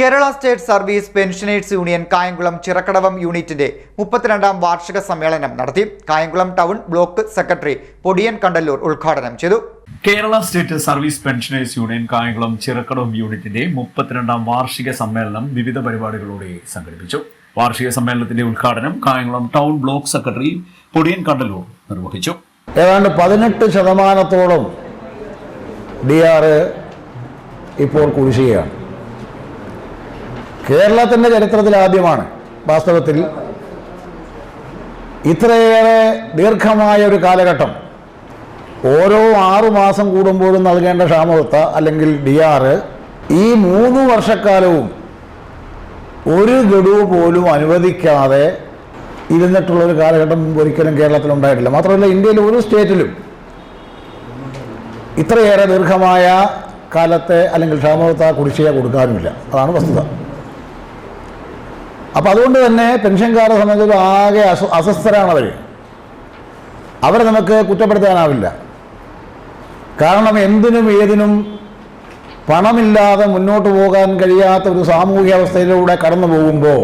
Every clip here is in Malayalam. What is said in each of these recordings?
Kerala state service pensioners union Kayamkulam Chirakkadavam യൂണിറ്റിന്റെ മുപ്പത്തിരണ്ടാം വാർഷിക സമ്മേളനം നടത്തി Kayamkulam town block secretary Podiyan Kandallur ഉദ്ഘാടനം ചെയ്തു. Kerala state service pensioners union Kayamkulam Chirakkadavam യൂണിറ്റിന്റെ മുപ്പത്തിരണ്ടാം വാർഷിക സമ്മേളനം വിവിധ പരിപാടികളോടെ സംഘടിപ്പിച്ചു. വാർഷിക സമ്മേളനത്തിന്റെ ഉദ്ഘാടനം Kayamkulam town block secretary Podiyan Kandallur നിർവഹിച്ചു. ഏതാണ്ട് പതിനെട്ട് ശതമാനത്തോളം ഡി ആർ ഇപ്പോൾ കുടിശ്ശികയാണ്. കേരളത്തിന്റെ ചരിത്രത്തിൽ ആദ്യമാണ് വാസ്തവത്തിൽ ഇത്രയേറെ ദീർഘമായ ഒരു കാലഘട്ടം. ഓരോ ആറു മാസം കൂടുമ്പോഴും നൽകേണ്ട ക്ഷാമവത്ത അല്ലെങ്കിൽ ഡി ആർ ഈ മൂന്ന് വർഷക്കാലവും ഒരു ഗഡു പോലും അനുവദിക്കാതെ ഇരുന്നിട്ടുള്ള ഒരു കാലഘട്ടം ഒരിക്കലും കേരളത്തിൽ ഉണ്ടായിട്ടില്ല. മാത്രമല്ല ഇന്ത്യയിൽ ഒരു സ്റ്റേറ്റിലും ഇത്രയേറെ ദീർഘമായ കാലത്തെ അല്ലെങ്കിൽ ക്ഷാമവത്ത കുടിശ്ശിക കൊടുക്കാനുമില്ല അതാണ് വസ്തുത. അപ്പം അതുകൊണ്ട് തന്നെ പെൻഷൻകാരെ സംബന്ധിച്ച് ആകെ അസ്വ അസ്വസ്ഥരാണ് അവർ അവരെ നമുക്ക് കുറ്റപ്പെടുത്താനാവില്ല. കാരണം എന്തിനും ഏതിനും പണമില്ലാതെ മുന്നോട്ട് പോകാൻ കഴിയാത്ത ഒരു സാമൂഹ്യാവസ്ഥയിലൂടെ കടന്നു പോകുമ്പോൾ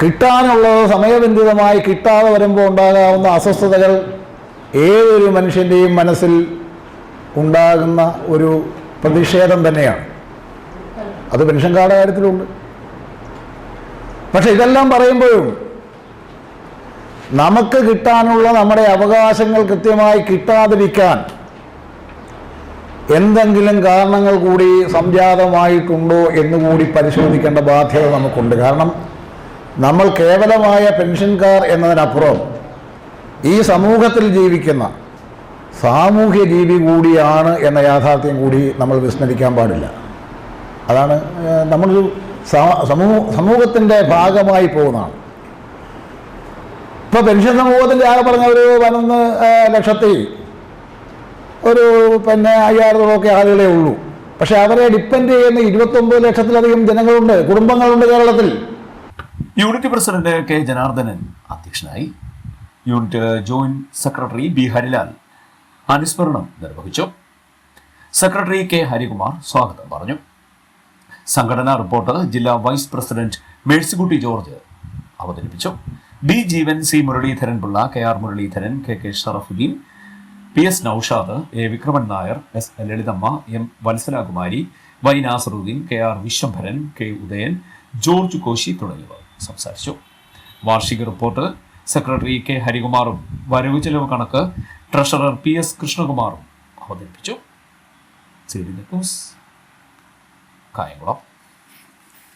കിട്ടാനുള്ളത് സമയബന്ധിതമായി കിട്ടാതെ വരുമ്പോൾ ഉണ്ടാകാവുന്ന അസ്വസ്ഥതകൾ ഏതൊരു മനുഷ്യന്റെയും മനസ്സിൽ ഉണ്ടാകുന്ന ഒരു പ്രതിഷേധം തന്നെയാണ്. അത് പെൻഷൻകാരുടെ കാര്യത്തിലുണ്ട്. പക്ഷെ ഇതെല്ലാം പറയുമ്പോഴും നമുക്ക് കിട്ടാനുള്ള നമ്മുടെ അവകാശങ്ങൾ കൃത്യമായി കിട്ടാതിരിക്കാൻ എന്തെങ്കിലും കാരണങ്ങൾ കൂടി സംജാതമായിട്ടുണ്ടോ എന്നുകൂടി പരിശോധിക്കേണ്ട ബാധ്യത നമുക്കുണ്ട്. കാരണം നമ്മൾ കേവലമായ പെൻഷൻകാർ എന്നതിനപ്പുറം ഈ സമൂഹത്തിൽ ജീവിക്കുന്ന സാമൂഹ്യ ജീവി കൂടിയാണ് എന്ന യാഥാർത്ഥ്യം കൂടി നമ്മൾ വിസ്മരിക്കാൻ പാടില്ല. അതാണ് നമ്മളൊരു സമൂഹ സമൂഹത്തിന്റെ ഭാഗമായി പോകുന്നതാണ്. ഇപ്പോൾ പെൻഷൻ സമൂഹത്തിന്റെ ആകെ പറഞ്ഞ ഒരു പതിനൊന്ന് ലക്ഷത്തിൽ ലക്ഷത്തി ഒരു പിന്നെ അയ്യായിരത്തോളമൊക്കെ ആളുകളേ ഉള്ളൂ. പക്ഷെ അവരെ ഡിപ്പെൻഡ് ചെയ്യുന്ന ഇരുപത്തൊമ്പത് ലക്ഷത്തിലധികം ജനങ്ങളുണ്ട് കുടുംബങ്ങളുണ്ട് കേരളത്തിൽ. യൂണിറ്റ് പ്രസിഡന്റ് കെ ജനാർദ്ദനൻ അധ്യക്ഷനായി. Unit joint secretary B Harilal അനുസ്മരണം നിർവഹിച്ചു. സെക്രട്ടറി കെ ഹരികുമാർ സ്വാഗതം പറഞ്ഞു. സംഘടനാ റിപ്പോർട്ടർ ജില്ലാ വൈസ് പ്രസിഡന്റ് മേഴ്സിക്കുട്ടി ജോർജ് അവതരിപ്പിച്ചു. B Jeevan C Muraleedharan Pillai K R Muraleedharan K K Sharafudheen P S Noushad A Vikraman Nair S Lalithamma M Vatsalakumari Y Nasarudheen K R Viswambharan K Udayan George Koshy തുടങ്ങിയവർ സംസാരിച്ചു. വാർഷിക റിപ്പോർട്ട് സെക്രട്ടറി കെ ഹരികുമാറും വരവ് ചെലവ് കണക്ക് ട്രഷറർ പി എസ് കൃഷ്ണകുമാറും അവതരിപ്പിച്ചു. ന്യൂസ്. കായംകുളം